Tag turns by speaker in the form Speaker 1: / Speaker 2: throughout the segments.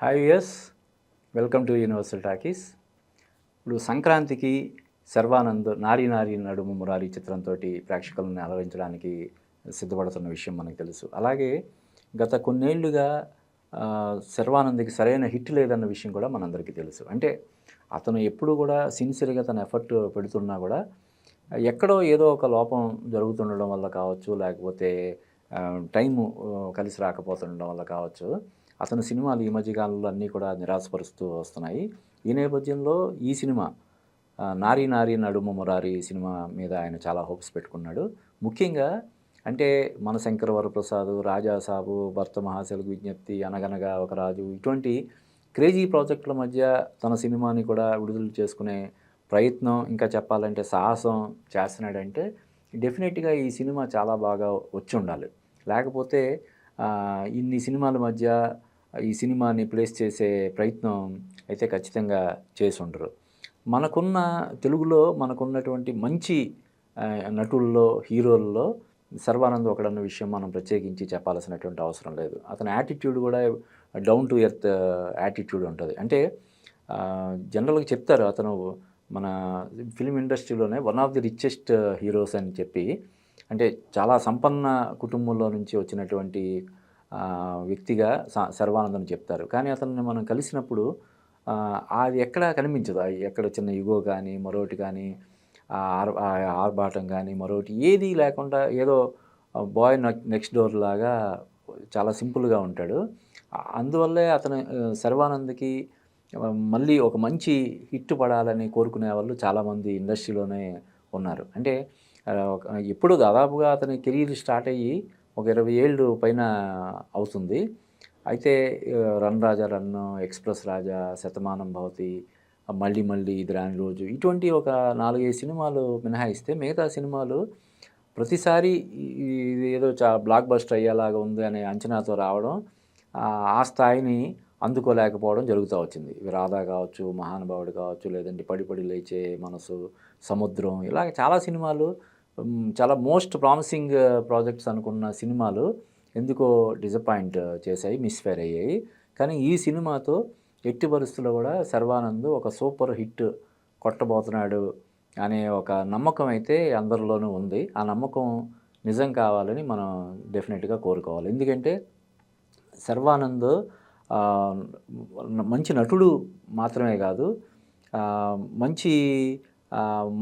Speaker 1: Hi yes welcome to universal talkies ఇప్పుడు సంక్రాంతికి శర్వానంద్ నారీ నారీ నడుము మురారి చిత్రంతో ప్రేక్షకులను అలరించడానికి సిద్ధపడుతున్న విషయం మనకు తెలుసు. అలాగే గత కొన్నేళ్ళుగా ఆ, శర్వానంద్కి సరైన హిట్ లేదన్న విషయం కూడా మనందరికీ తెలుసు. అంటే అతను ఎప్పుడు కూడా సిన్సియర్గా తన ఎఫర్ట్ పెడుతున్నా కూడా ఎక్కడో ఏదో ఒక లోపం జరుగుతుండడం వల్ల కావచ్చు లేకపోతే టైము కలిసి రాకపోతుండడం వల్ల కావచ్చు అతని సినిమాలు ఈ మధ్యకాలంలో అన్నీ కూడా నిరాశపరుస్తూ వస్తున్నాయి. ఈ నేపథ్యంలో ఈ సినిమా నారీ నారీ నడుము మురారి సినిమా మీద ఆయన చాలా హోప్స్ పెట్టుకున్నాడు. ముఖ్యంగా అంటే మన శంకర వరప్రసాద్ రాజాసాబు భర్త మహాశలకు విజ్ఞప్తి అనగనగా ఒక రాజు ఇటువంటి క్రేజీ ప్రాజెక్టుల మధ్య తన సినిమాని కూడా విడుదల చేసుకునే ప్రయత్నం ఇంకా చెప్పాలంటే సాహసం చేస్తున్నాడంటే డెఫినెట్గా ఈ సినిమా చాలా బాగా వచ్చి ఉండాలి. లేకపోతే ఇన్ని సినిమాల మధ్య ఈ సినిమాని ప్లేస్ చేసే ప్రయత్నం అయితే ఖచ్చితంగా చేసి ఉండరు మనకున్న తెలుగులో మనకున్నటువంటి మంచి నటుల్లో హీరోల్లో సర్వానంద్ ఒకడన్న విషయం మనం ప్రత్యేకించి చెప్పాల్సినటువంటి అవసరం లేదు. అతని యాటిట్యూడ్ కూడా డౌన్ టు ఎర్త్ యాటిట్యూడ్ ఉంటుంది. అంటే జనరల్గా చెప్తారు అతను మన film ఇండస్ట్రీలోనే one of the richest heroes అని చెప్పి. అంటే చాలా సంపన్న కుటుంబంలో నుంచి వచ్చినటువంటి వ్యక్తిగా సర్వానందం సర్వానందని చెప్తారు. కానీ అతన్ని మనం కలిసినప్పుడు అది ఎక్కడ కనిపించదు. ఎక్కడ చిన్న యుగో కానీ మరొకటి కానీ ఆర్- ఆర్భాటం కానీ మరొకటి ఏది లేకుండా ఏదో బాయ్ నెక్స్ట్ డోర్ లాగా చాలా సింపుల్గా ఉంటాడు. అందువల్లే అతను సర్వానంద్కి మళ్ళీ ఒక మంచి హిట్ పడాలని కోరుకునే వాళ్ళు చాలామంది ఇండస్ట్రీలోనే ఉన్నారు. అంటే ఇప్పుడు ఎప్పుడు దాదాపుగా అతని కెరీర్ స్టార్ట్ అయ్యి ఒక ఇరవై ఏళ్ళు పైన అవుతుంది. అయితే run Raja run express Raja Shatamanam Bhavati మళ్ళీ మళ్ళీ ఇది రాని రోజు ఇటువంటి ఒక నాలుగైదు సినిమాలు మినహాయిస్తే మిగతా సినిమాలు ప్రతిసారి ఇది ఏదో చా బ్లాక్ బస్టర్ అయ్యేలాగా ఉంది అనే అంచనాతో రావడం ఆ, స్థాయిని అందుకోలేకపోవడం జరుగుతూ వచ్చింది. రాధా కావచ్చు మహానుభావుడు కావచ్చు లేదంటే పడిపడి లేచే మనసు సముద్రం ఇలాగ చాలా సినిమాలు చాలా మోస్ట్ ప్రామిసింగ్ ప్రాజెక్ట్స్ అనుకున్న సినిమాలు ఎందుకో డిసప్పాయింట్ చేశాయి మిస్ఫైర్ అయ్యాయి. కానీ ఈ సినిమాతో ఎట్టి పరిస్థితుల్లో కూడా సర్వానంద్ ఒక సూపర్ హిట్ కొట్టబోతున్నాడు అనే ఒక నమ్మకం అయితే అందరిలోనూ ఉంది. ఆ నమ్మకం నిజం కావాలని మనం డెఫినెట్గా కోరుకోవాలి. ఎందుకంటే సర్వానంద్ మంచి నటుడు మాత్రమే కాదు మంచి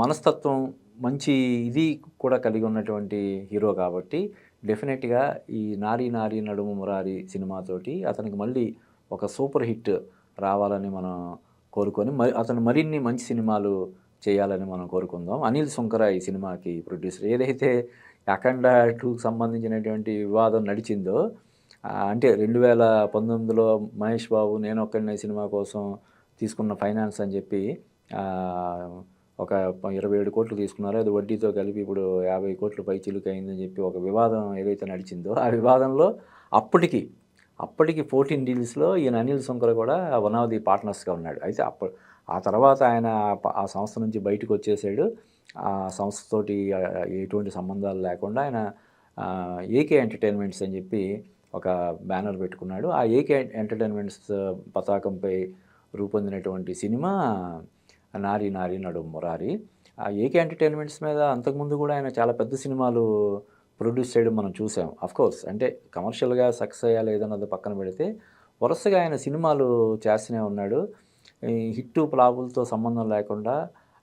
Speaker 1: మనస్తత్వం మంచి ఇది కూడా కలిగి ఉన్నటువంటి హీరో కాబట్టి డెఫినెట్గా ఈ నారీ నారీ నడుము మురారి సినిమాతోటి అతనికి మళ్ళీ ఒక సూపర్ హిట్ రావాలని మనం కోరుకొని మరి అతను మరిన్ని మంచి సినిమాలు చేయాలని మనం కోరుకుందాం. అనిల్ సుంకర ఈ సినిమాకి ప్రొడ్యూసర్. ఏదైతే అఖండ టూకి సంబంధించినటువంటి వివాదం నడిచిందో అంటే రెండు వేల పంతొమ్మిదిలో మహేష్ బాబు నేను ఒక్కడినే సినిమా కోసం తీసుకున్న ఫైనాన్స్ అని చెప్పి ఒక ఇరవై ఏడు కోట్లు తీసుకున్నారో? అది వడ్డీతో కలిపి ఇప్పుడు యాభై కోట్లు పై చిలుక అయిందని చెప్పి ఒక వివాదం ఏదైతే నడిచిందో ఆ వివాదంలో అప్పటికి అప్పటికి ఫోర్టీన్ డీల్స్లో ఈయన అనిల్ శంకర్ కూడా వన్ ఆఫ్ ది పార్ట్నర్స్గా ఉన్నాడు. అయితే అప్ప ఆ తర్వాత ఆయన ఆ సంస్థ నుంచి బయటకు వచ్చేసాడు. ఆ సంస్థతోటి ఎటువంటి సంబంధాలు లేకుండా ఆయన ఏకే ఎంటర్టైన్మెంట్స్ అని చెప్పి ఒక బ్యానర్ పెట్టుకున్నాడు. ఆ ఏకే ఎంటర్టైన్మెంట్స్ పతాకంపై రూపొందినటువంటి సినిమా నారి నారి నడు మురారి. ఆ ఏకే ఎంటర్టైన్మెంట్స్ మీద అంతకుముందు కూడా ఆయన చాలా పెద్ద సినిమాలు ప్రొడ్యూస్ చేయడం మనం చూసాం. కోర్స్ అంటే కమర్షియల్గా సక్సెస్ అయ్యా లేదన్నది పక్కన పెడితే వరుసగా ఆయన సినిమాలు చేస్తూనే ఉన్నాడు. ఈ హిట్టు ప్లాపులతో సంబంధం లేకుండా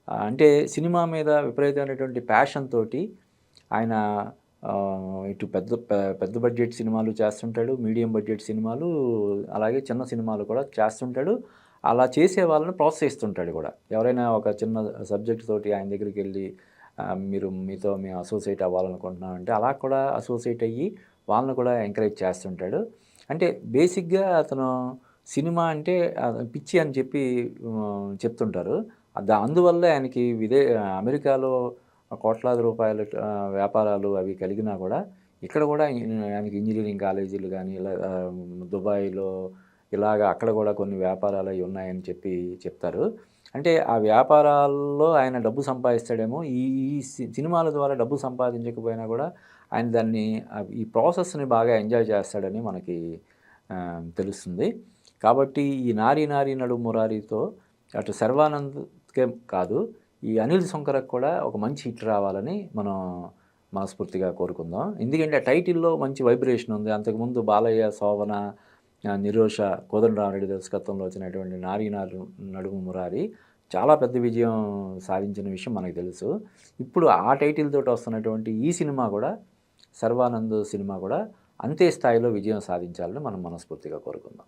Speaker 1: అంటే సినిమా మీద విపరీతమైనటువంటి ప్యాషన్ తోటి ఆయన ఇటు పెద్ద పెద్ద బడ్జెట్ సినిమాలు చేస్తుంటాడు మీడియం బడ్జెట్ సినిమాలు అలాగే చిన్న సినిమాలు కూడా చేస్తుంటాడు. అలా చేసే వాళ్ళని ప్రోత్సహిస్తుంటాడు కూడా. ఎవరైనా ఒక చిన్న సబ్జెక్ట్ తోటి ఆయన దగ్గరికి వెళ్ళి మీరు మీతో మేము అసోసియేట్ అవ్వాలనుకుంటున్నాం అంటే అలా కూడా అసోసియేట్ అయ్యి వాళ్ళని కూడా ఎంకరేజ్ చేస్తుంటాడు. అంటే బేసిక్గా అతను సినిమా అంటే పిచ్చి అని చెప్పి చెప్తుంటారు. దా అందువల్ల ఆయనకి విదే అమెరికాలో కోట్లాది రూపాయల వ్యాపారాలు అవి కలిగినా కూడా ఇక్కడ కూడా ఆయనకి ఇంజనీరింగ్ కాలేజీలు కానీ ఇలా దుబాయ్లో ఇలాగ అక్కడ కూడా కొన్ని వ్యాపారాలు అవి ఉన్నాయని చెప్పి చెప్తారు. అంటే ఆ వ్యాపారాల్లో ఆయన డబ్బు సంపాదిస్తాడేమో ఈ ఈ సి- సినిమాల ద్వారా డబ్బు సంపాదించకపోయినా కూడా ఆయన దాన్ని ఈ ప్రాసెస్ని బాగా ఎంజాయ్ చేస్తాడని మనకి తెలుస్తుంది. కాబట్టి ఈ నారీ నారీ నడు మురారితో అటు శర్వానంద్కే కాదు ఈ అనిల్ శంకరకు కూడా ఒక మంచి హిట్ రావాలని మనం మనస్ఫూర్తిగా కోరుకుందాం. ఎందుకంటే టైటిల్లో మంచి వైబ్రేషన్ ఉంది. అంతకుముందు బాలయ్య శోభన నిరోష కోదండరామరెడ్డి దర్శకత్వంలో వచ్చినటువంటి నారీ నడుము మురారి చాలా పెద్ద విజయం సాధించిన విషయం మనకు తెలుసు. ఇప్పుడు ఆ టైటిల్ తోటి వస్తున్నటువంటి ఈ సినిమా కూడా సర్వానంద్ సినిమా కూడా అంతే స్థాయిలో విజయం సాధించాలని మనం మనస్ఫూర్తిగా కోరుకుందాం.